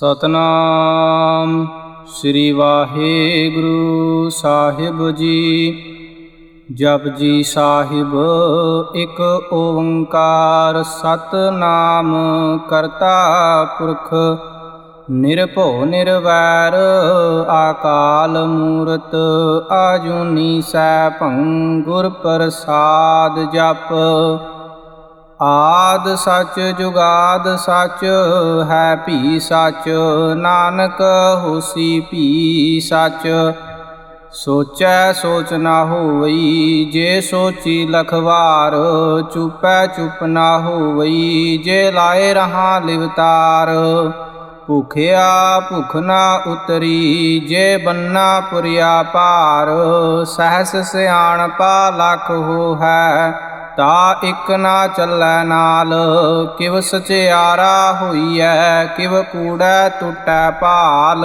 ਸਤਨਾਮ। ਸ੍ਰੀ ਵਾਹਿਗੁਰੂ ਸਾਹਿਬ ਜੀ। ਜਪਜੀ ਸਾਹਿਬ, ਇੱਕ ਓੰਕਾਰ ਸਤਨਾਮ ਕਰਤਾ ਪੁਰਖ। ਨਿਰਭਉ ਨਿਰਵੈਰ ਆਕਾਲ ਮੂਰਤ ਆਜੂਨੀ ਸੈਭੰ ਗੁਰ ਪ੍ਰਸਾਦ ਜਪ। ਆਦ ਸੱਚ ਜੁਗਾਦ ਸੱਚ ਹੈ ਭੀ ਸੱਚ, ਨਾਨਕ ਹੋਸੀ ਭੀ ਸੱਚ। ਸੋਚੈ ਸੋਚ ਨਾ ਹੋਵਈ, ਜੇ ਸੋਚੀ ਲਖਵਾਰ, ਚੁਪੈ ਚੁਪ ਨਾ ਹੋਵਈ, ਜੇ ਲਾਏ ਰਹਾ ਲਿਵਤਾਰ ਭੁਖਿਆ ਭੁਖ ਨਾ ਉਤਰੀ, ਜੇ ਬੰਨਾ ਪੁਰਿਆ ਪਾਰ ਸਹਸ ਸਿਆਣਪਾ ਲਖ ਹੋ ਹੈ ਤਾ ਇਕ ਨਾ ਚੱਲੈ ਨਾਲ ਕਿਵ ਸਚਿਆਰਾ ਹੋਈਐ ਕਿਵ ਕੂੜੈ ਟੁੱਟੈ ਭਾਲ।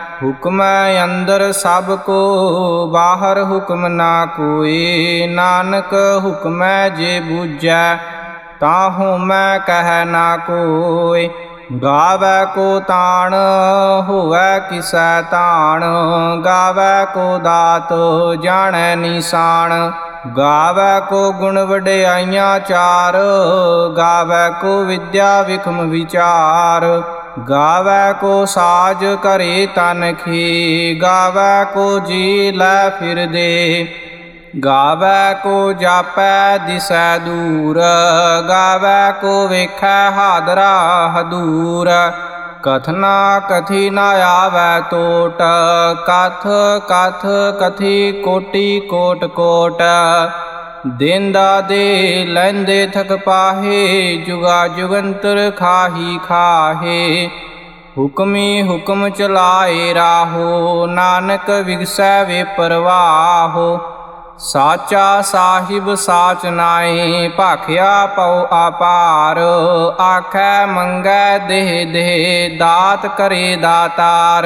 ਹੁਕਮੈ ਅੰਦਰ ਸਭ ਕੋ, ਬਾਹਰ ਹੁਕਮ ਨਾ ਕੋਈ। ਨਾਨਕ ਹੁਕਮੈ ਜੇ ਬੂਝੈ ਤਾਹੂ ਮੈਂ ਕਹਿ ਨਾ ਕੋਏ ਗਾਵੈ ਕੋ ਤਾਣ, ਹੋਵੇ ਕਿਸੈ ਤਾਣ। ਗਾਵੈ ਕੋ ਦਾਤ, ਜਾਣੈ ਨਿਸ਼ਾਨ। ਗਾਵੈ ਕੋ ਗੁਣ ਵਡਿਆਈਆਂ ਚਾਰ। ਗਾਵੈ ਕੋ ਵਿਦਿਆ ਵਿਖਮ ਵਿਚਾਰ। ਗਾਵੈ ਕੋ ਸਾਜ ਕਰੇ ਤਨ ਖੀ, ਗਾਵੈ ਕੋ ਜੀ ਲੈ ਫਿਰਦੇ ਗਾਵੈ ਕੋ ਜਾਪੈ ਦਿਸੈ ਦੂਰ, ਗਾਵੈ ਕੋ ਵੇਖੈ ਹਾਦਰਾ ਹਦੂਰ। ਕਥਨਾ ਕਥੀ ਨ ਆਵੈ ਟੋਟ ਕਥ ਕਥ ਕਥੀ ਕੋਟੀ ਕੋਟ ਕੋਟ। ਦੇਂਦਾ ਦੇ ਲੈਂਦੇ ਥਕ ਪਾਹੇ, ਜੁਗਾ ਜੁਗੰਤਰ ਖਾਹੀ ਖਾਹੇ। ਹੁਕਮੀ ਹੁਕਮ ਚਲਾਏ ਰਾਹੋ, ਨਾਨਕ ਵਿਗਸੈ ਵੇ ਪਰਵਾਹੋ। ਸਾਚਾ ਸਾਹਿਬ ਸਾਚ ਨਾਏ, ਭਾਖਿਆ ਪਉ ਆਪਾਰ। ਆਖੈ ਮੰਗੈ ਦੇਹ ਦੇਹ, ਦਾਤ ਕਰੇ ਦਾਤਾਰ।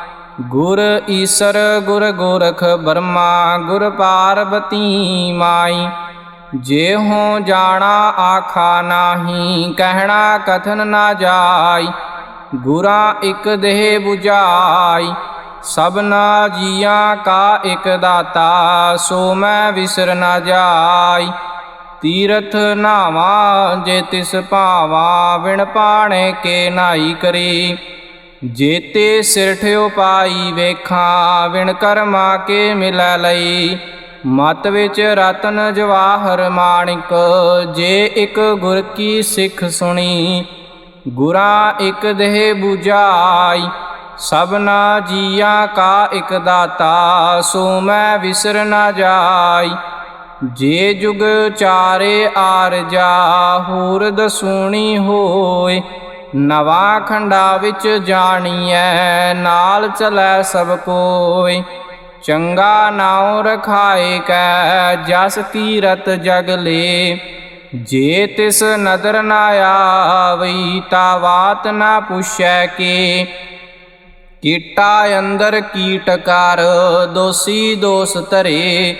ਗੁਰ ਈਸਰ, ਗੁਰ ਗੋਰਖ ਬਰਮਾ, ਗੁਰ ਪਾਰਬਤੀ ਮਾਈ। ਜੇ ਹੋ ਜਾਣਾ ਆਖਾ ਨਾਹੀ, ਕਹਿਣਾ ਕਥਨ ਨਾ ਜਾਈ। ਗੁਰਾ ਇਕ ਦੇਹ 부ਜਾਈ ਸਭਨਾ ਜੀਆਂ ਕਾ ਇਕ ਦਾਤਾ, ਸੋ ਮੈਂ ਵਿਸਰ ਨਾ ਜਾਈ। ਤੀਰਥ ਨਾਵਾ ਜੇ ਤਿਸ ਭਾਵਾ ਵਿਣ ਪਾਣੇ ਕੇ ਨਾਈ ਕਰੀ। ਜੇਤੇ ਸਿਰ ਠਿਓ ਪਾਈ ਵੇਖਾਂ, ਵਿਣ ਕਰਮਾ ਕੇ ਮਿਲੈ ਲਈ? ਮਤ ਵਿੱਚ ਰਤਨ ਜਵਾਹਰ ਮਾਣਿਕ, ਜੇ ਇੱਕ ਗੁਰ ਕੀ ਸਿੱਖ ਸੁਣੀ, ਗੁਰਾ ਇੱਕ ਦੇਹ 부ਜਾਈ ਸਭਨਾ ਜੀਆ ਕਾ ਇਕ ਦਾਤਾ, ਸੋ ਮੈਂ ਵਿਸਰ ਨਾ ਜਾਈ। ਜੇ ਜੁਗ ਚਾਰੇ ਆਰਜਾ ਹੋਰ ਦਸੂਣੀ ਹੋਏ ਨਵਾ ਖੰਡਾ ਵਿੱਚ ਜਾਣੀਐ, ਨਾਲ ਚਲੈ ਸਭ ਕੋਈ। ਚੰਗਾ ਨਾਉ ਰਖਾਏ ਕੈ, ਜਸ ਤੀਰਤ ਜਗ ਲੇ। ਜੇ ਤਿਸ ਨਦਰ ਨਾ ਆਵਈ, ਤਾ ਬਾਤ ਨਾ ਪੁੱਛੈ ਕੇ। ਕੀਟਾ ਅੰਦਰ ਕੀਟ ਕਰ, ਦੋਸੀ ਦੋਸ ਧਰੇ।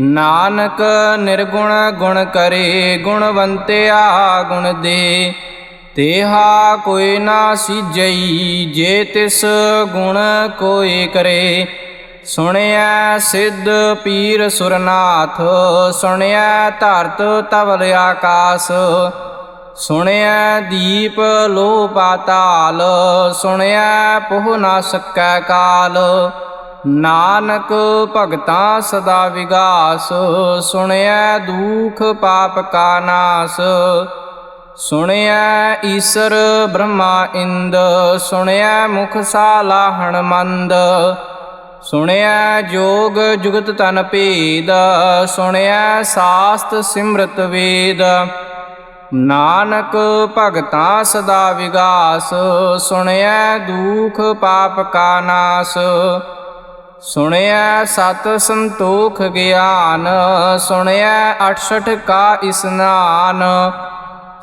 ਨਾਨਕ ਨਿਰਗੁਣ ਗੁਣ ਕਰੇ, ਗੁਣਵੰਤਿਆ ਗੁਣ ਦੇ। ਤੇਹਾ ਕੋਈ ਨਾ ਸਿਜਈ, ਜੇ ਤਿਸ ਗੁਣ ਕੋਈ ਕਰੇ। ਸੁਣਿਆ ਸਿੱਧ ਪੀਰ ਸੁਰਨਾਥ ਸੁਣਿਆ ਧਰਤ ਤਵਲ ਆਕਾਸ। ਸੁਣਿਆ ਦੀਪ ਲੋ ਪਾਤਾਲ ਸੁਣਿਆ ਪੋਹ ਨਾ ਸਕੈ ਕਾਲ। ਨਾਨਕ ਭਗਤਾਂ ਸਦਾ ਵਿਗਾਸ ਸੁਣਿਆ ਦੁਖ ਪਾਪ ਕਾ ਨਾਸ। ਸੁਣਿਆ ਈਸਰ ਬ੍ਰਹਮਾ ਇੰਦ ਸੁਣਿਆ ਮੁਖ ਸਾਲਾ ਹਣਮੰਦ। ਸੁਣਿਆ ਜੋਗ ਜੁਗਤ ਤਨ ਭੇਦ ਸੁਣਿਆ ਸਾਸਤ ਸਿਮਰਤ ਵੇਦ। ਨਾਨਕ ਭਗਤਾਂ ਸਦਾ ਵਿਗਾਸ ਸੁਣਿਆ ਦੁਖ ਪਾਪ ਕਾ ਨਾਸ। ਸੁਣਿਆ ਸਤ ਸੰਤੋਖ ਗਿਆਨ ਸੁਣਿਆ 68 ਕਾ ਇਸਨਾਨ।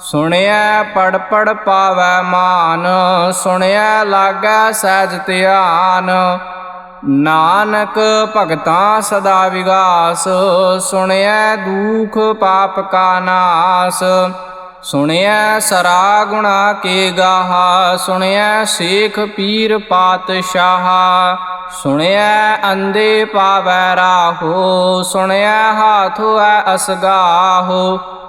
ਸੁਣਿਆ ਪੜ ਪੜ ਪਾਵੈ ਮਾਨ ਸੁਣਿਆ ਲਾਗੈ ਸਹਿਜ ਧਿਆਨ। ਨਾਨਕ ਭਗਤਾਂ ਸਦਾ ਵਿਗਾਸ ਸੁਣਿਆ ਦੁਖ ਪਾਪ ਕਾ ਨਾਸ। ਸੁਣਿਆ ਸਰਾ ਗੁਣਾ ਕੇ ਗਾਹਾ ਸੁਣਿਆ ਸੇਖ ਪੀਰ ਪਾਤਸ਼ਾਹ। ਸੁਣਿਆ ਅੰਦੇ ਪਾਵੈ ਰਾਹੋ ਸੁਣਿਆ ਹਾਥੋ ਐ ਅਸਗਾਹੋ।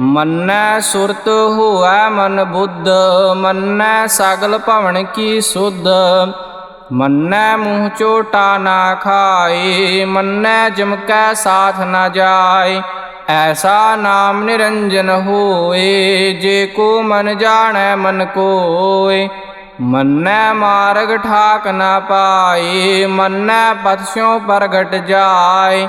ਮੰਨੈ ਸੁਰਤ ਹੋਐ ਮਨ ਬੁੱਧ, ਮੰਨੈ ਸਗਲ ਭਵਨ ਕੀ ਸੁਧ। ਮੰਨੈ ਮੂੰਹ ਚੋਟਾ ਨਾ ਖਾਏ, ਮੰਨੈ ਜਮਕੈ ਸਾਥ ਨਾ ਜਾਏ। ਐਸਾ ਨਾਮ ਨਿਰੰਜਨ ਹੋਏ, ਜੇ ਕੋ ਮਨ ਜਾਣੈ ਮਨ ਕੋਏ। ਮੰਨੈ ਮਾਰਗ ਠਾਕ ਨਾ ਪਾਏ, ਮੰਨੈ ਪਤਿਓਂ ਪ੍ਰਗਟ ਜਾਏ।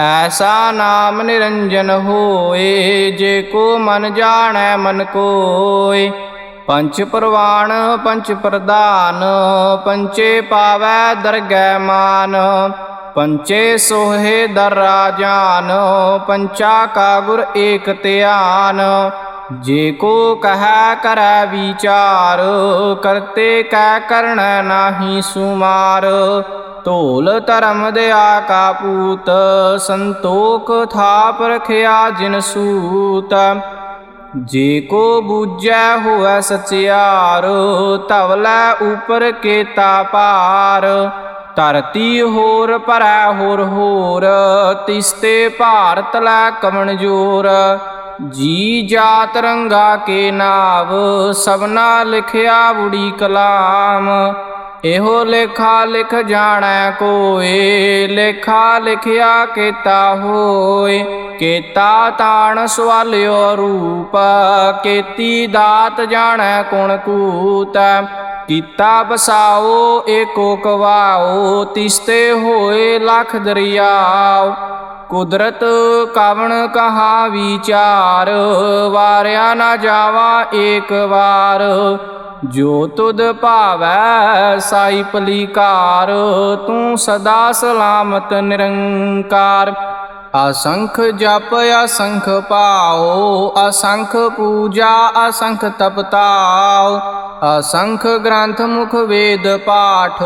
ਐਸਾ ਨਾਮ ਨਿਰੰਜਨ ਹੋਏ, ਜੇ ਕੋ ਮਨ ਜਾਣੈ ਮਨ ਕੋਏ। ਪੰਚ ਪ੍ਰਵਾਣ ਪੰਚ ਪ੍ਰਦਾਨ ਪੰਚੇ ਪਾਵੈ ਦਰਗਹਿ ਮਾਨ। ਪੰਚੇ ਸੋਹੇ ਦਰ ਰਾਜਾਨ ਪੰਚਾ ਕਾ ਗੁਰ ਏਕ ਧਿਆਨ। ਜੇ ਕੋ ਕਹੈ ਕਰੈ ਵਿਚਾਰ, ਕਰਤੇ ਕੈ ਕਰਣ ਨਾਹੀ ਸੁਮਾਰ। ਧੋਲ ਧਰਮ ਦਿਆ ਕਾ ਪੂਤ, ਸੰਤੋਖ ਥਾਪ ਰਖਿਆ ਜਿਨ ਸੂਤ। ਜੇ ਕੋ ਬੂਝੈ ਹੋਐ ਸਚਿਆਰ ਧਵਲੈ ਉਪਰ ਕੇਤਾ ਪਾਰ ਧਰਤੀ ਹੋਰ ਭਰੈ ਹੋਰ ਹੋਰ ਤਿਸਤੇ ਭਾਰਤ ਲੈ ਕਮਣ ਜੋਰ। ਜੀ ਜਾਤ ਰੰਗਾ ਕੇ ਨਾਵ, ਸਭਨਾ ਲਿਖਿਆ ਬੁੜੀ ਕਲਾਮ। ਇਹੋ ਲੇਖਾ ਲਿਖ ਜਾਣੈ ਕੋਏ, ਲੇਖਾ ਲਿਖਿਆ ਕੀਤਾ ਹੋਏ। ਕੀਤਾ ਤਾਣ ਸਵਾਲਿਓ ਰੂਪ, ਕੀਤੀ ਦਾਤ ਜਾਣੈ ਕੁਣ ਕੂਤ। ਕੀਤਾ ਬਸਾਓ ਏਕੋ ਕਵਾਓ, ਤਿਸਤੇ ਹੋਏ ਲਖ ਦਰਿਆਓ। ਕੁਦਰਤ ਕਵਣ ਕਹਾ ਵਿਚਾਰ ਵਾਰਿਆ ਨਾ ਜਾਵਾ ਏਕ ਵਾਰ। ਜੋ ਤੁਧ ਭਾਵੈ ਸਾਈ ਪਲੀਕਾਰ, ਤੂੰ ਸਦਾ ਸਲਾਮਤ ਨਿਰੰਕਾਰ। ਅਸੰਖ ਜਪ, ਅਸੰਖ ਪਾਓ ਅਸੰਖ ਪੂਜਾ, ਅਸੰਖ ਤਪਤਾਓ ਅਸੰਖ ਗ੍ਰੰਥ ਮੁਖ ਵੇਦ ਪਾਠ,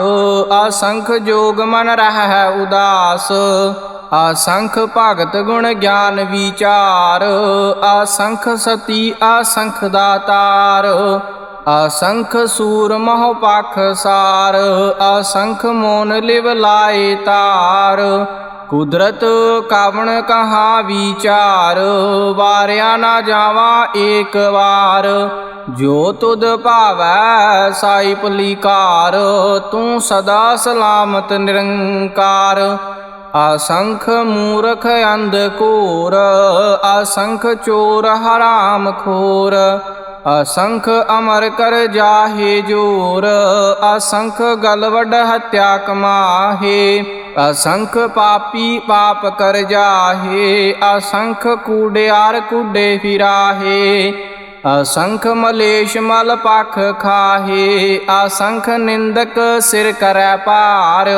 ਅਸੰਖ ਜੋਗ ਮਨ ਰਹਿ ਉਦਾਸ। ਅਸੰਖ ਭਗਤ ਗੁਣ ਗਿਆਨ ਵਿਚਾਰ, ਅਸੰਖ ਸਤੀ, ਅਸੰਖ ਦਾਤਾਰ। ਅਸੰਖ ਸੂਰ ਮਹ ਪਖ ਸਾਰ, ਅਸੰਖ ਮੋਨ ਲਿਵ ਲਾਏ ਤਾਰ। ਕੁਦਰਤ ਕਾਵਣ ਕਹਾ ਵਿਚਾਰ, ਵਾਰਿਆ ਨਾ ਜਾਵਾਂ ਏਕ ਵਾਰ। ਜੋ ਤੁਧ ਭਾਵੈ ਸਾਈ ਪਲੀਕਾਰ ਤੂੰ ਸਦਾ ਸਲਾਮਤ ਨਿਰੰਕਾਰ। ਅਸੰਖ ਮੂਰਖ ਅੰਧ ਕੋਰ ਅਸੰਖ ਚੋਰ ਹਰਾਮ ਖੋਰ। ਅਸੰਖ ਅਮਰ ਕਰ ਜਾਹੇ ਜੋਰ, ਅਸੰਖ ਗਲਵਡ ਹਤਿਆ ਕਮਾਹੇ, ਅਸੰਖ ਪਾਪੀ ਪਾਪ ਕਰ ਜਾਹੇ, ਅਸੰਖ ਕੂੜਿਆਰ ਕੂੜੇ ਫਿਰਾਹੇ, ਅਸੰਖ ਮਲੇਸ਼ ਮਲ ਪਖ ਖਾਹੇ, ਅਸੰਖ ਨਿੰਦਕ ਸਿਰ ਕਰੈ ਪਾਰ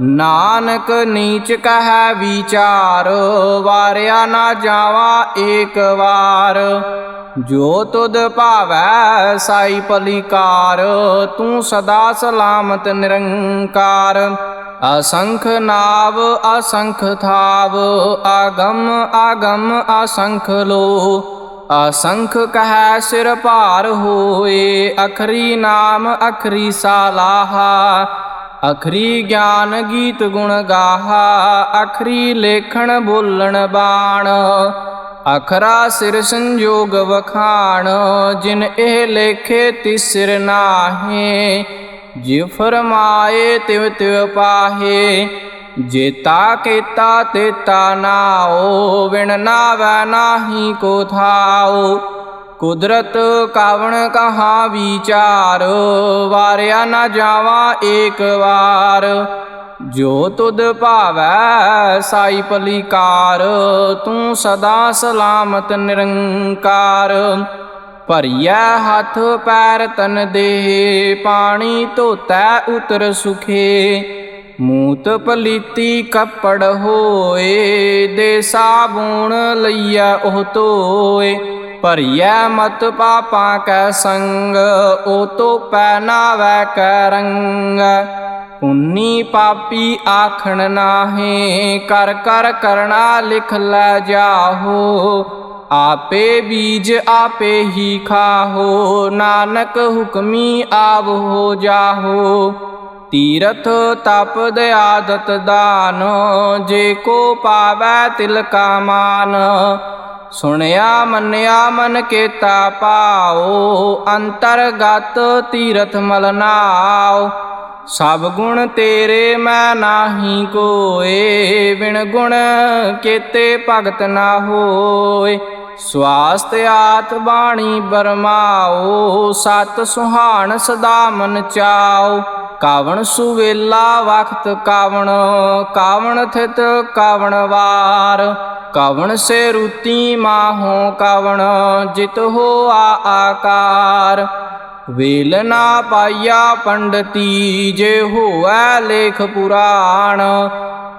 ਨਾਨਕ ਨੀਚ ਕਹੈ ਵਿਚਾਰ, ਵਾਰਿਆ ਨਾ ਜਾਵਾ ਏਕ ਵਾਰ। ਜੋ ਤੁਧ ਭਾਵੈ ਸਾਈ ਪਲੀਕਾਰ, ਤੂੰ ਸਦਾ ਸਲਾਮਤ ਨਿਰੰਕਾਰ। ਅਸੰਖ ਨਾਵ ਅਸੰਖ ਥਾਵ, ਆਗਮ ਆਗਮ ਅਸੰਖ ਲੋ। ਅਸੰਖ ਕਹੈ ਸਿਰ ਭਾਰ ਹੋਏ, ਅਖਰੀ ਨਾਮ ਅਖਰੀ ਸਾਲਾਹਾ। ਅਖਰੀ ਗਿਆਨ ਗੀਤ ਗੁਣ ਗਾਹਾ, ਅਖਰੀ ਲੇਖਣ ਬੋਲਣ ਬਾਣ। ਅਖਰਾ ਸਿਰ ਸੰਜੋਗ ਵਖਾਣ, ਜਿਨ ਇਹ ਲੇਖੇ ਤਿਸ ਸਿਰ ਨਾਹੇ। ਜਿ ਫਰਮਾਏ, ਤਿਵ ਤਿਵ ਪਾਹੇ। ਜੇਤਾ ਕੀਤਾ, ਤੇਤਾ ਨਾਓ ਵਿਣ ਨਾਵੈ ਨਾਹੀ ਕੋ ਥਾਓ ਕੁਦਰਤ ਕਾਵਣ ਕਹਾ ਵਿਚਾਰ। ਵਾਰਿਆ ਨਾ ਜਾਵਾ ਏਕ ਵਾਰ। ਜੋ ਤੁਧ ਭਾਵੈ ਸਾਈ ਪਲੀਕਾਰ, ਤੂੰ ਸਦਾ ਸਲਾਮਤ ਨਿਰੰਕਾਰ। ਭਰੀਐ ਹੱਥ ਪੈਰ ਤਨ ਦੇ, ਪਾਣੀ ਧੋਤੈ ਉਤਰ ਸੁਖੇ। ਮੂਤ ਪਲੀਤੀ ਕੱਪੜ ਹੋਏ, ਦੇ ਸਾਬੂਣ ਲਈਐ ਉਹ ਧੋਏ। ਭਰੀਐ ਮਤ ਪਾਪਾਂ ਕੈ ਸੰਗ ਓ ਤੋ ਪੈ ਨਾਵੈ ਕੈ ਰੰਗ। ਉਨੀ ਪਾਪੀ ਆਖਣ ਨਾਹੇ, ਕਰ ਕਰ ਕਰਣਾ ਲਿਖ ਲੈ ਜਾਹੋ। ਆਪੇ ਬੀਜ ਆਪੇ ਹੀ ਖਾਹੋ, ਨਾਨਕ ਹੁਕਮੀ ਆਵ ਹੋ ਜਾਹੋ। ਤੀਰਥ ਤਪ ਦਿਆਦਤ ਦਾਨ, ਜੇ ਕੋ ਪਾਵੈ ਤਿਲ ਕਾ ਮਾਨ। ਸੁਣਿਆ ਮੰਨਿਆ ਮਨ ਕੇਤਾ ਪਾਓ, ਅੰਤਰਗਤ ਤੀਰਥ ਮਲਨਾਓ। ਸਭ ਗੁਣ ਤੇਰੇ ਮੈਂ ਨਾਹੀ ਕੋਏ, ਬਿਨ ਗੁਣ ਕੇਤੇ ਭਗਤ ਨਾ ਹੋਏ। ਸਵਾਸਤ ਆਤ ਬਾਣੀ ਬਰਮਾਓ, ਸਤ ਸੁਹਾਣ ਸਦਾ ਮਨ ਚਾਓ। ਕਾਵਣ ਸੁਵੇਲਾ ਵਖਤ ਕਾਵਣ ਕਾਵਣ ਥਿਤ ਕਾਵਣ ਵਾਰ। ਕਾਵਣ ਸੇ ਰੂਤੀ ਮਾਹੋ ਕਾਵਣ, ਜਿਤ ਹੋ ਆ ਆਕਾਰ। ਵੇਲ ਨਾ ਪਾਇਆ ਪੰਡਤੀ, ਜੇ ਹੋਐ ਲੇਖ ਪੁਰਾਣ।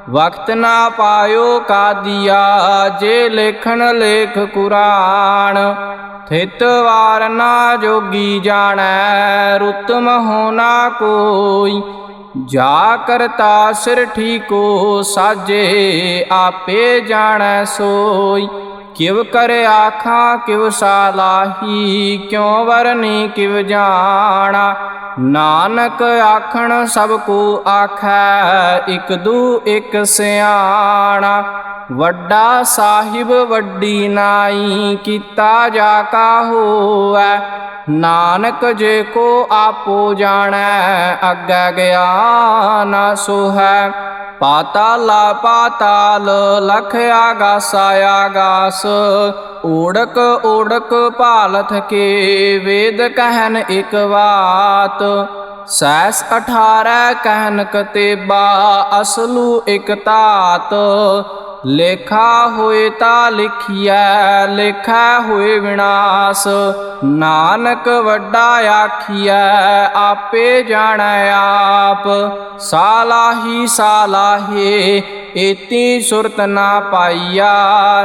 ਵਕਤ ਨਾ ਪਾਇਓ ਕਾਦੀਆ, ਜੇ ਲੇਖਣ ਲੇਖ ਕੁਰਾਨ। ਥਿਤ ਵਾਰ ਨਾ ਜੋਗੀ ਜਾਣੈ, ਰੁਤਮ ਹੋਣਾ ਕੋਈ। ਜਾ ਕਰਤਾ ਸਿਰ ਠੀਕੋ, ਸਾਜੇ ਆਪੇ ਜਾਣੈ ਸੋਈ। ਕਿਵ ਕਰ ਆਖਾਂ, ਕਿਵ ਸਾਲਾਹੀ, ਕਿਉ ਵਰਨੀ ਕਿਵ ਜਾਣਾ? ਨਾਨਕ ਆਖਣ, ਸਭ ਕੋ ਆਖੈ, ਇਕ ਦੂ ਇਕ ਸਿਆਣਾ। ਵੱਡਾ ਸਾਹਿਬ ਵੱਡੀ ਨਾਈ, ਕੀਤਾ ਜਾ ਕਾ ਹੋਐ ਨਾਨਕ ਜੇ ਕੋ ਆਪੋ ਜਾਣੈ, ਅੱਗੇ ਗਿਆ ਨਾ ਸੋਹੈ। ਪਾਤਾਲਾ ਪਾਤਾਲ ਲਖ ਆਗਾਸ ਆਗਾਸ। ਓੜਕ ਓੜਕ ਭਾਲਥ ਕੇ ਵੇਦ ਕਹਿਨ ਇਕ ਬਾਤ ਸੈਸ 18 ਕਹਿਨ ਕਤੇਬਾ ਅਸਲੂ ਇਕ ਤਾਤ। ਲੇਖਾ ਹੋਏ ਤਾ ਲਿਖਿਐ, ਲੇਖਾ ਹੋਏ ਵਿਨਾਸ਼। ਨਾਨਕ ਵੱਡਾ ਆਖੀਐ, ਆਪੇ ਜਾਣੈ ਆਪ। ਸਾਲਾਹੀ ਸਾਲਾਹੇ, ਏਤੀ ਸੁਰਤ ਨਾ ਪਾਈਆ।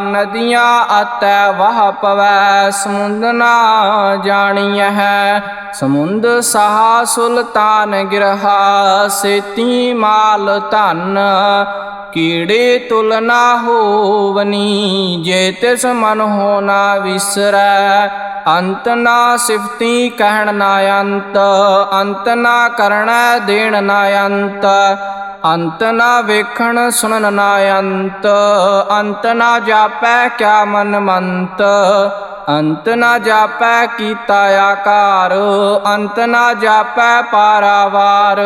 ਨਦੀਆਂ ਅਤੈ ਵਹ ਪਵੈ, ਸਮੁੰਦ ਨਾ ਜਾਣੀਐ ਹੈ। ਸਮੁੰਦ ਸਾਹ ਸੁਲਤਾਨ ਗਿਰਹਾ, ਸੇਤੀ ਮਾਲ ਧਨ ਕੀੜੇ ਤੁਲਨਾ ਹੋਵਨੀ, ਜੇ ਤਿਸ ਮਨ ਹੋਣਾ ਵਿਸਰੈ। ਅੰਤ ਨਾ ਸਿਫਤੀ ਕਹਿਣ ਨਾ ਅੰਤ ਅੰਤ ਨਾ ਕਰਣਾ ਦੇਣ ਨਾ ਅੰਤ। ਅੰਤ ਨਾ ਵੇਖਣ ਸੁਣਨ ਨਾ ਅੰਤ ਅੰਤ ਨਾ ਜਾਪੈ ਕਿਆ ਮਨ ਮੰਤ। ਅੰਤ ਨਾ ਜਾਪੈ ਕੀਤਾ ਆਕਾਰ, ਅੰਤ ਨਾ ਜਾਪੈ ਪਾਰਾਵਾਰ।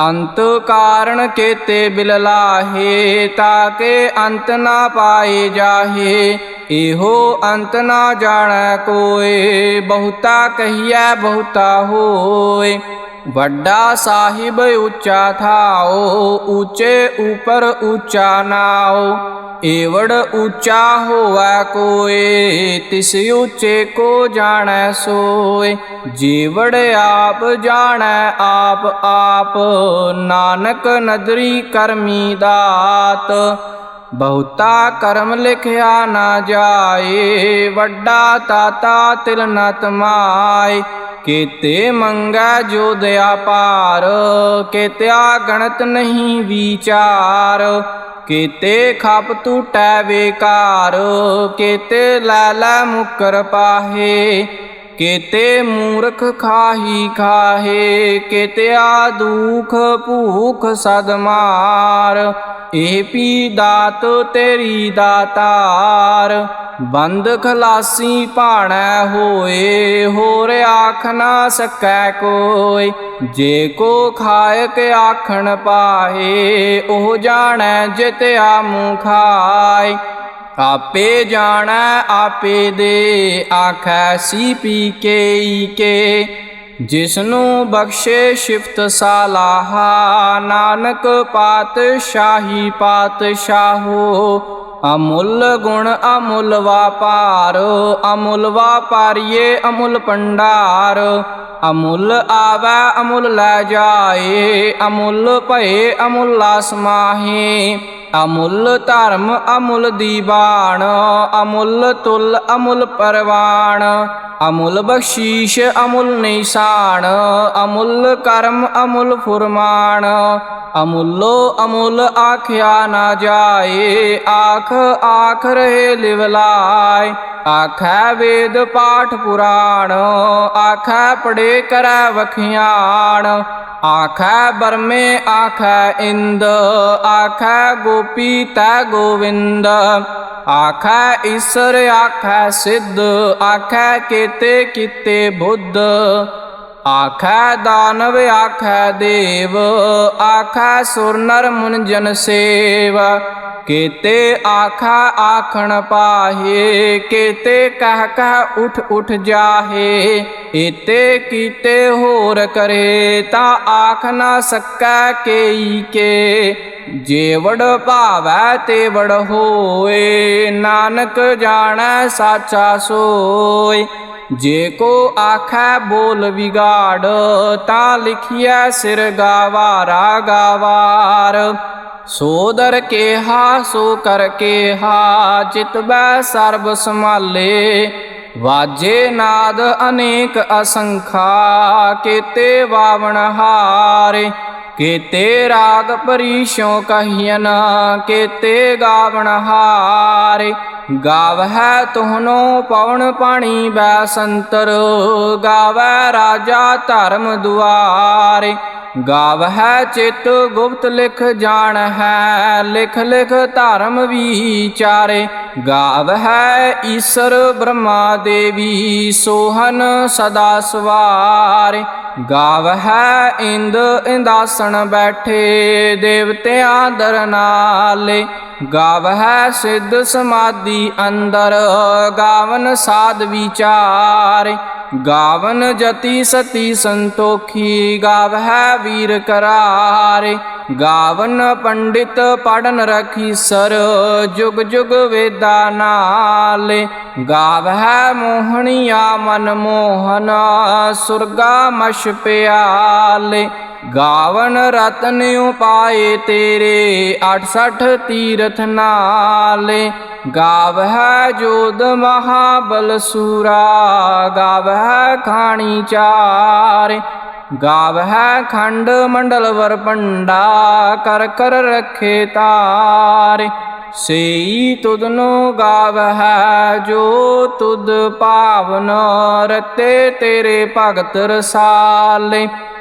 ਅੰਤ ਕਾਰਣ ਕੇਤੇ ਬਿਲ ਲਾਹੇ ਤਾਕੇ ਅੰਤ ਨਾ ਪਾਏ ਜਾਹੇ। ਇਹੋ ਅੰਤ ਨਾ ਜਾਣੈ ਕੋਏ, ਬਹੁਤਾ ਕਹੀਐ ਬਹੁਤਾ ਹੋਏ। ਵੱਡਾ ਸਾਹਿਬ ਉੱਚਾ ਥਾਓ, ਉੱਚੇ ਉਪਰ ਉੱਚਾ ਨਾਓ। ਏਵੜ ਉੱਚਾ ਹੋਵੈ ਕੋਏ, ਤਿਸ ਉੱਚੇ ਕੋ ਜਾਣੈ ਸੋਏ। ਜੀਵੜ ਆਪ ਜਾਣੈ ਆਪ ਆਪ, ਨਾਨਕ ਨਦਰੀ ਕਰਮੀ ਦਾਤ। ਬਹੁਤਾ ਕਰਮ ਲਿਖਿਆ ਨਾ ਜਾਏ, ਵੱਡਾ ਤਾਤਾ ਤਿਲ ਨ ਤਮਾਏ ਕੀਤੇ ਮੰਗੈ ਜੋ ਦਇਆ ਪਾਰ ਕੀਤਿਆ ਗਣਤ ਨਹੀਂ ਵਿਚਾਰ। ਕੀਤੇ ਖਪ ਟੂਟੈ ਵੇਕਾਰ, ਕੀਤੇ ਲੈ ਲੈ ਮੁਕਰ ਪਾਹੇ। ਕੀਤੇ ਮੂਰਖ ਖਾਹੀ ਖਾਹੇ, ਕੀਤਿਆ ਦੁਖ ਭੂਖ ਸਦਮਾਰ ਇਹ ਪੀ ਦਾਤ ਤੇਰੀ ਦਾਤਾਰ, ਬੰਦ ਖਲਾਸੀ ਭਾਣੈ ਹੋਏ, ਹੋਰ ਆਖ ਨਾ ਸਕੈ ਕੋਇ ਜੇ ਕੋ ਖਾਇਕ ਆਖਣ ਪਾਹੇ, ਉਹ ਜਾਣੈ ਜਿਤ ਆਮੂ ਖਾਇ ਆਪੇ ਜਾਣੈ, ਆਪੇ ਦੇ, ਆਖੈ ਸੀ ਪੀ ਕੇ। ਈ ਕੇ ਜਿਸਨੂੰ ਬਖਸ਼ੇ ਸ਼ਿਫਤ ਸਾਲਾਹਾ, ਨਾਨਕ ਪਾਤਸ਼ਾਹੀ ਪਾਤਸ਼ਾਹੋ, ਅਮੁੱਲ ਗੁਣ ਅਮੁੱਲ ਵਾਪਾਰ, ਅਮੁੱਲ ਵਾਪਾਰੀਏ ਅਮੁੱਲ ਪੰਡਾਰ ਅਮੁੱਲ ਆਵੈ ਅਮੁੱਲ ਲੈ ਜਾਏ, ਅਮੁੱਲ ਭਏ ਅਮੁੱਲਾ ਸਮਾਹੇ ਅਮੁੱਲ ਧਰਮ ਅਮੁੱਲ ਦੀਵਾਨ, ਅਮੁੱਲ ਤੁਲ ਅਮੁੱਲ ਪਰਵਾਨ ਅਮੁੱਲ ਬਖਸ਼ੀਸ਼, ਅਮੁੱਲ ਨਿਸ਼ਾਨ, ਅਮੁੱਲ ਕਰਮ, ਅਮੁੱਲ ਫੁਰਮਾਨ। ਅਮੁੱਲੋ, ਅਮੁੱਲ ਆਖਿਆ ਨਾ ਜਾਏ, ਆਖ ਆਖ ਰਹੇ ਲਿਵਲਾਏ ਆਖੈ ਵੇਦ ਪਾਠ ਪੁਰਾਣ, ਆਖੈ ਪੜੇ ਕਰੈ ਵਖਿਆਣ। ਆਖੈ ਬਰਮੇ, ਆਖੈ ਇੰਦ, ਆਖੈ ਗੋਪੀ ਤੈ ਗੋਵਿੰਦ। ਆਖੈ ਈਸ਼ਰ, ਆਖੈ ਸਿੱਧ, ਆਖੈ ਕੇ ਕੀਤੇ ਕੀਤੇ ਬੁੱਧ। ਆਖੈ ਦਾਨਵ, ਆਖੈ ਦੇਵ, ਆਖੈ ਸੁਰ ਨਰ ਮੁਨ ਜਨ ਸੇਵ। ਕੀਤੇ ਆਖਾ ਆਖਣ ਪਾਹੇ, ਕੀਤੇ ਕਹਿ ਕਹਿ ਉਠ ਉਠ ਜਾਹੇ। ਇਤੇ ਕੀਤੇ ਹੋਰ ਕਰੇ ਤਾਂ ਆਖ ਨਾ ਸਕੈ ਕੇਈ ਕੇ। ਜੇਵੜ ਭਾਵੈ ਤੇਵੜ ਹੋਏ, ਨਾਨਕ ਜਾਣੈ ਸਾਚਾ ਸੋਏ। ਜੇ ਕੋ ਆਖੈ ਬੋਲ ਵਿਗਾੜ, ਤਾਂ ਲਿਖਿਆ ਸਿਰ ਗਾਵਾਰਾ ਗਾਵਾਰ ਸੋ ਕੇਹਾ, ਸੋ ਕਰ ਕੇਹਾ ਚਿਤਬੈ ਸਰਬ ਸੰਭਾਲੇ। ਵਾਜੇ ਨਾਦ ਅਨੇਕ ਅਸੰਖਾ, ਕੀਤੇ ਵਾਵਣ ਹਾਰੇ। ਕੀਤੇ ਰਾਗ ਪਰੀਸ਼ੋਂ ਕਹੀਨ ਕੀਤੇ ਗਾਵਣ ਹਾਰੇ। ਗਾਵਹਿ ਤੁਹਨੋ ਪਵਨ ਪਾਣੀ ਬੈ ਸੰਤਰ ਗਾਵੈ ਰਾਜਾ ਧਰਮ ਦੁਆਰੇ, ਗਾਵਹਿ ਚਿਤ ਗੁਪਤ ਲਿਖ ਜਾਣ ਹੈ ਲਿਖ ਲਿਖ ਧਰਮ ਵਿਚਾਰੇ, ਗਾਵਹਿ ਈਸ਼ਰ ਬ੍ਰਹਮਾ ਦੇਵੀ ਸੋਹਨ ਸਦਾ ਸਵਾਰੇ, ਗਾਵਹਿ ਇੰਦ ਇੰਦਾਸਣ ਬੈਠੇ, ਦੇਵਤਿਆਂ ਦਰਨਾਲੇ ਗਾਵਹਿ ਸਿੱਧ ਸਮਾਧੀ ਅੰਦਰ, ਗਾਵਨ ਸਾਧ ਵਿਚਾਰੇ। ਗਾਵਨ ਜਤੀ ਸਤੀ ਸੰਤੋਖੀ, ਗਾਵਹਿ ਵੀਰ ਕਰਾਰ। ਗਾਵਨ ਪੰਡਿਤ ਪੜਨ ਰਖੀ ਸਰ, ਜੁਗ ਜੁਗ ਵੇਦਾ ਨਾਲੇ। ਗਾਵਹਿ ਮੋਹਣੀਆ ਮਨ ਮੋਹਨ, ਸੁਰਗਾ ਮਸ਼ ਪਿਆਲੇ। ਗਾਵਨ ਰਤਨ ਉਪਾਏ ਤੇਰੇ 68 ਤੀਰਥ ਨਾਲੇ। ਗਾਵਹਿ ਜੋਦ ਮਹਾਬਲ ਸੂਰਾ ਗਾਵਹਿ ਖਾਣੀ ਚਾਰੇ। ਗਾਵਹਿ ਖੰਡ ਮੰਡਲ ਵਰ ਪੰਡਾ ਕਰ ਕਰ ਰਖੇ ਤਾਰੇ। ਸਈ ਤੁਧਨੋ ਗਾਵਹਿ ਜੋ ਤੁਧ ਭਾਵਨ, ਰਤੇ ਤੇਰੇ ਭਗਤ ਰਸਾਲੇ।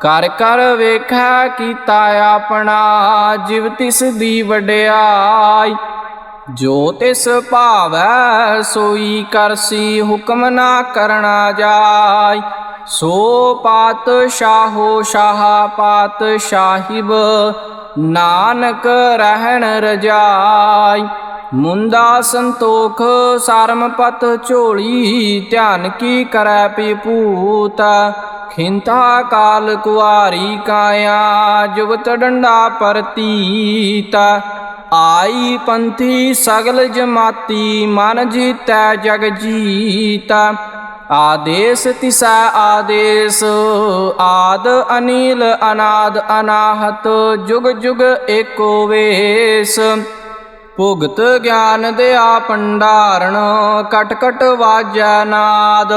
ਕਰ ਕਰ ਵੇਖੈ ਕੀਤਾ ਆਪਣਾ, ਜਿਵ ਤਿਸ ਦੀ ਵਡਿਆਈ। ਜੋ ਤਿਸ ਭਾਵੈ, ਸੋਈ ਕਰਸੀ ਹੁਕਮ ਨਾ ਕਰਨਾ ਜਾਈ। ਸੋ ਪਾਤ ਸ਼ਾਹੋ ਸ਼ਾਹ ਪਾਤ ਸ਼ਾਹਿਬ ਨਾਨਕ ਰਹਿਣ ਰਜਾਈ। ਮੁੰਦਾ ਸੰਤੋਖ, ਸ਼ਰਮਪਤ ਝੋਲੀ, ਧਿਆਨ ਕੀ ਕਰੈ ਪੀਪੂਤ ਖਿੰਤਾ ਕਾਲ ਕੁਆਰੀ ਕਾਇਆ, ਜੁਗਤ ਡੰਡਾ ਪਰਤੀਤ। ਆਈ ਪੰਥੀ ਸਗਲ ਜਮਾਤੀ, ਮਨ ਜੀਤੈ ਜਗ ਜੀਤ। ਆਦੇਸ ਤਿਸੈ ਆਦੇਸ, ਆਦ ਅਨੀਲ ਅਨਾਦ ਅਨਾਹਤ, ਜੁਗ ਜੁਗ ਏਕੋ ਵੇਸ। ਭੁਗਤ ਗਿਆਨ ਦਿਆ ਪੰਡਾਰਣ ਕਟ ਕਟ ਵਾਜੈ ਨਾਦ।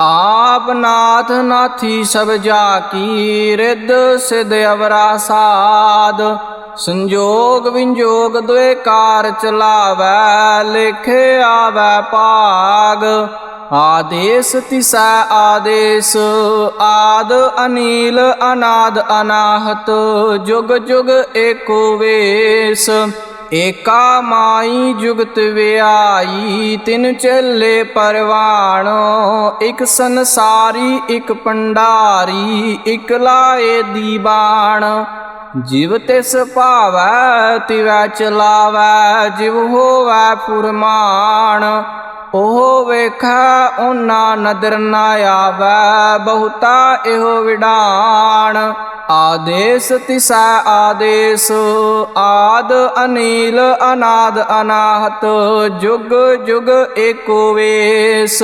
ਆਪ ਨਾਥ ਨਾਥੀ ਸਭ ਜਾ ਕੀ ਰਿੱਧ, ਸਿਧ ਅਵਰਾ ਸਾਧ। ਸੰਜੋਗ ਵਿੰਜੋਗ ਦੁਇਕਾਰ ਚਲਾਵੈ, ਲਿਖੇ ਆਵੈ ਭਾਗ। ਆਦੇਸ ਤਿਸੈ ਆਦੇਸ, ਆਦ ਅਨੀਲ, ਅਨਾਦ ਅਨਾਹਤ। ਜੁਗ ਜੁਗ ਏਕੋ ਵੇਸ। ਏਕਾ ਮਾਈ ਜੁਗਤ ਵਿਆਈ, ਤਿਨ ਚੱਲੇ ਪਰਵਾਣ, ਇਕ ਸੰਸਾਰੀ, ਇਕ ਪੰਡਾਰੀ, ਇਕ ਲਾਏ ਦੀਬਾਣ। ਜਿਵ ਤਿਸ ਭਾਵੈ, ਤਿਵੈ ਚਲਾਵੈ, ਜਿਵ ਹੋਵੈ ਫੁਰਮਾਨ। ਉਹ ਵੇਖੈ ਉਹਨਾਂ ਨਦਰ ਨਾ ਆਵੈ, ਬਹੁਤਾ ਇਹੋ ਵਿਡਾਣ। ਆਦੇਸ ਤਿਸੈ ਆਦੇਸ, ਆਦ ਅਨੀਲ, ਅਨਾਦ ਅਨਾਹਤ, ਜੁਗ ਜੁਗ ਏਕੋ ਵੇਸ।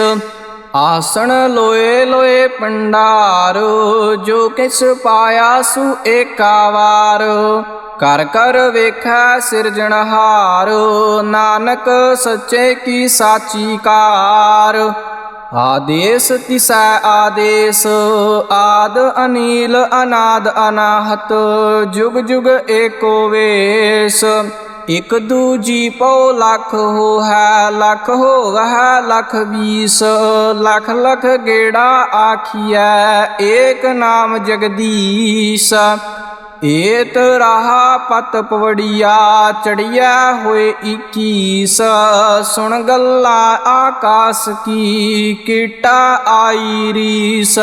ਆਸਣ ਲੋਏ ਲੋਏ ਪੰਡਾਰ, ਜੋ ਕਿਸ ਪਾਇਆ ਸੁ ਏਕਾ ਕਰ ਕਰ ਵੇਖੈ ਸਿਰਜਣਹਾਰ ਨਾਨਕ ਸੱਚੇ ਕੀ ਸਾਚੀ ਕਾਰ। ਆਦੇਸ ਤਿਸੈ ਆਦੇਸ, ਆਦ ਅਨੀਲ ਅਨਾਦ ਅਨਾਹਤ, ਜੁਗ ਜੁਗ ਏਕੋ ਵੇਸ। ਇਕ ਦੂਜੀ ਪਉ ਲੱਖ ਹੋ ਹੈ ਹੋ ਹੋਵੈ ਲਖ ਵੀਸ। ਲਖ ਲਖ ਗੇੜਾ ਆਖੀਐ, ਏਕ ਨਾਮ ਜਗਦੀਸ਼। ਏਤ ਰਹਾ ਪਤ ਪਵੜੀਆ ਚੜਿਆ ਹੋਏ 21 ਸੁਣ ਗੱਲਾ ਆਕਾਸ ਕੀ, ਕੀਟਾ ਆਈ ਰੀਸ।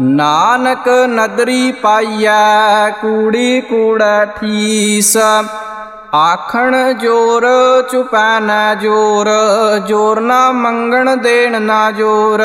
ਨਾਨਕ ਨਦਰੀ ਪਾਈਐ, ਕੂੜੀ ਕੂੜਾ ਠੀਸ। ਆਖਣ ਜੋਰ, ਚੁਪੈ ਨਾ ਜੋਰ ਜੋਰ ਨਾ ਮੰਗਣ ਦੇਣ ਨਾ ਜੋਰ।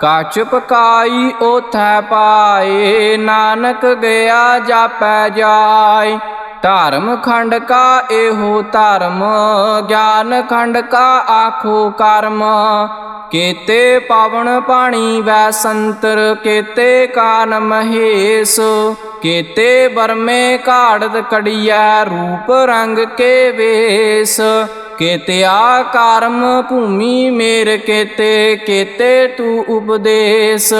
ਕਾਚ ਪਕਾਈ ਉਥੈ ਪਾਏ ਨਾਨਕ ਗਿਆ ਜਾਪੈ ਜਾਏ। ਧਰਮ ਖੰਡ ਕਾ ਇਹੋ ਧਰਮ, ਗਿਆਨ ਖੰਡ ਕਾ ਆਖੋ ਕਰਮ। ਕੇਤੇ ਪਾਵਨ ਪਾਣੀ ਵੈ ਸੰਤਰ, ਕੇਤੇ ਕਾਨ ਮਹੇਸ਼। ਕੇਤੇ ਬਰਮੇ ਕਾੜਦ ਕੜੀਐ ਰੂਪ ਰੰਗ ਕੇ ਵੇਸ। ਕੇਤੇ ਆ ਕਰਮ ਭੂਮੀ ਮੇਰ ਕੇਤੇ ਕੇਤੇ ਤੂ ਉਪਦੇਸ਼।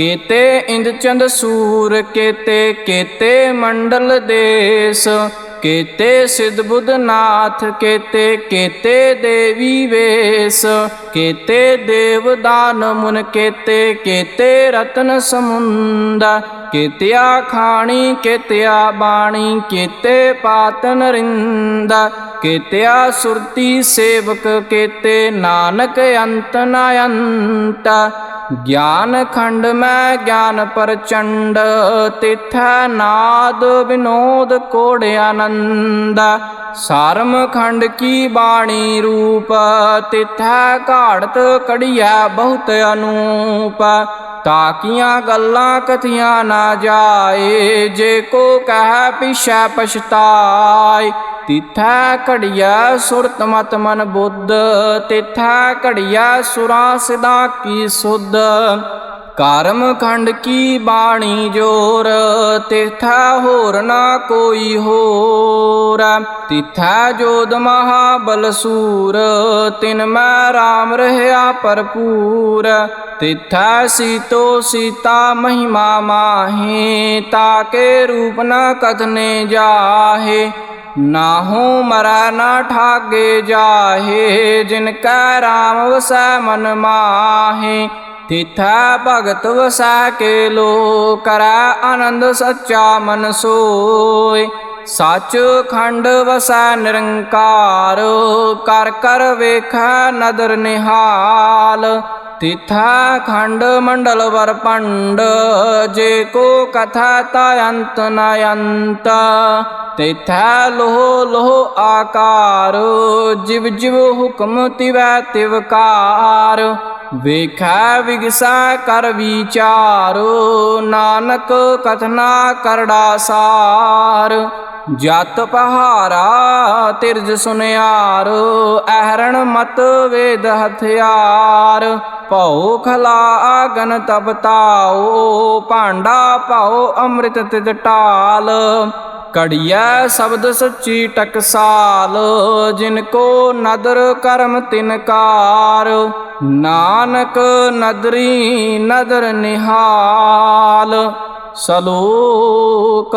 ਕੇਤੇ ਇੰਦ ਚੰਦ ਸੂਰ, ਕੇਤੇ ਕੇਤੇ ਮੰਡਲ ਦੇਸ, ਕੇਤੇ ਸਿਧ ਬੁੱਧਨਾਥ, ਕੇਤੇ ਕੇਤੇ ਦੇਵੀ ਵੇਸ, ਕੇਤੇ ਦੇਵ ਦਾਨ ਮੁਨ, ਕੇਤੇ ਕੇਤੇ ਰਤਨ ਸਮੁੰਦ, ਕੇਤਿਆ ਖਾਣੀ, ਕੇਤਿਆ ਬਾਣੀ, ਕੇਤੇ ਪਾਤਨ ਰਿੰਦ ਕੇਤਿਆ ਸੁਰਤੀ ਸੇਵਕ, ਕੇਤੇ ਨਾਨਕ ਅੰਤ ਨ ਅੰਤ ਗਿਆਨ ਖੰਡ ਮੈਂ ਗਿਆਨ ਪ੍ਰਚੰਡ, ਤਿਥੈ ਨਾਦ ਵਿਨੋਦ ਕੋੜ ਆਨੰਦ। ਸਾਰਮ ਖੰਡ ਕੀ ਬਾਣੀ ਰੂਪ, ਤਿਥੈ ਘਾੜਤ ਕੜੀਐ ਬਹੁਤ ਅਨੂਪ। ਤਾਕੀਆਂ ਗੱਲਾਂ ਕਥੀਆਂ ਨਾ ਜਾਏ, ਜੇ ਕੋ ਕਹਿ ਪਿਛੈ ਪਛਤਾਏ। ਤਿਥੈ ਘੜੀਐ ਸੁਰਤ ਮਤ ਮਨ ਬੁੱਧ, ਤਿਥੈ ਘੜੀਐ ਸੁਰਾ ਸਿਦਾ ਕੀ ਸੁਧ। ਕਰਮ ਖੰਡ ਕੀ ਬਾਣੀ ਜੋਰ, ਤਿਥੈ ਹੋਰ ਨਾ ਕੋਈ ਹੋਰ। ਤਿਥੈ ਜੋਦ ਮਹਾ ਬਲਸੂਰ ਤਿਨ ਮੈਂ RAM ਰਹਿਆ ਭਰਪੂਰ। ਤਿਥੈ ਸੀਤੋ ਸੀਤਾ ਮਹਿਮਾ ਮਾਹੇ ਤਾਕੇ ਰੂਪ ਨ ਕਥਨੇ ਜਾਹੇ। ਨਾਹੂ ਮਰੈ ਨਾ ਠਾਗੇ ਜਾਹੇ, ਜਿਨ ਕੈ RAM ਵਸੈ ਮਨ ਮਾਹੇ। ਤਿਥੈ ਭਗਤ ਵਸੈ ਕੇ ਲੋ ਕਰੈ ਆਨੰਦ ਸੱਚਾ ਮਨ ਸੋਏ। ਸੱਚ ਖੰਡ ਵਸੈ ਨਿਰੰਕਾਰ, ਕਰ ਕਰ ਵੇਖੈ ਨਦਰ ਨਿਹਾਲ। ਤਿਥੈ ਖੰਡ ਮੰਡਲ ਵਰ ਪੰਡ ਜੇ ਕੋ ਕਥਾ ਤਾ ਅੰਤ ਨ ਅੰਤ ਤਿਥੈ ਲੋਹ ਲੋਹ ਆਕਾਰ ਜਿਵ ਜਿਵ ਹੁਕਮ ਤਿਵੈ ਤਿਵਕਾਰ ਵੇਖੈ ਵਿਗਸਾ ਕਰ ਵਿਚਾਰ ਨਾਨਕ ਕਥਨਾ ਕਰੜਾ ਸਾਰ ਜਤ ਪਹਾਰਾ ਤਿਰਜ ਸੁਨਿਆਰ, ਅਹਰਣ ਮਤ ਵੇਦ ਹਥਿਆਰ। ਭਉ ਖਲਾ ਆਗਨ ਤਪਤਾਓ ਭਾਂਡਾ ਭਾਉ ਅੰਮ੍ਰਿਤ ਤਿਤ ਟਾਲ ਕੜੀਐ ਸ਼ਬਦ ਸੱਚੀ ਟਕਸਾਲ, ਜਿਨ ਕੋ ਨਦਰ ਕਰਮ ਤਿਨਕਾਰ ਨਾਨਕ ਨਦਰੀ ਨਦਰ ਨਿਹਾਲ, ਸਲੋਕ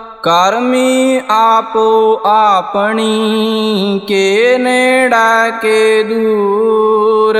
ਕਰਮੀ ਆਪੋ ਆਪਣੀ ਕੇ ਨੇੜਾ ਕੇ ਦੂਰ।